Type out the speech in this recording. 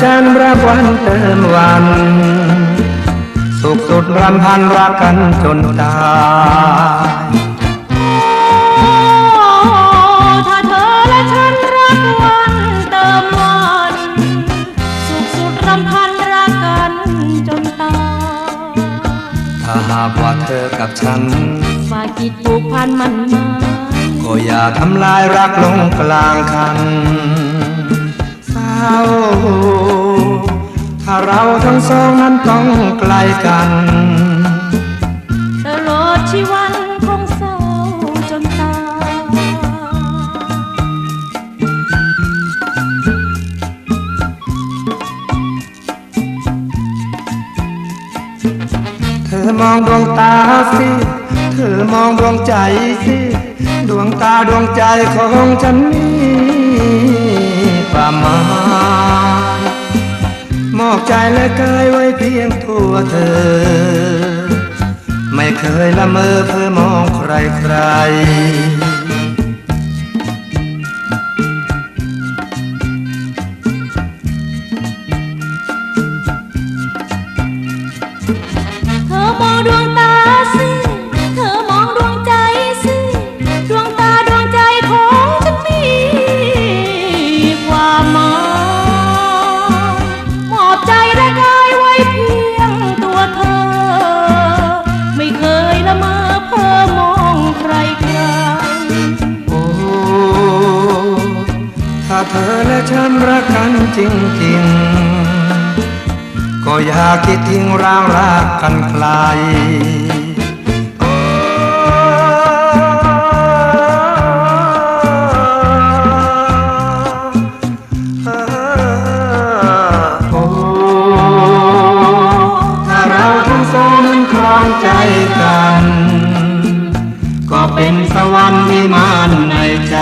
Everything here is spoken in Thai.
ฉันรักวันเติมวัน สุขสุดรำพันรักกันจนตายถ้าหากว่าเธอกับฉันฝากจิตผูกพันมันหมายก็อย่าทำลายรักลงกลางคันเศร้า ถ้าเราทั้งสองนั้นต้องไกลกันตลอดชีวันคงเศร้าจนตายเธอมองดวงตาสิ เธอมองดวงใจสิ ดวงตาดวงใจของฉันมี ประมหมาณมอบใจและกายไว้เพียงทัวเธอ ไม่เคยละเมอเพื่อมองใครใคร เธอและฉันรักกันจริงๆ ก็อยากคิดทิ้งร่างรักกันไกลใจกัน ก็เป็นสวรรค์วิมานในใจ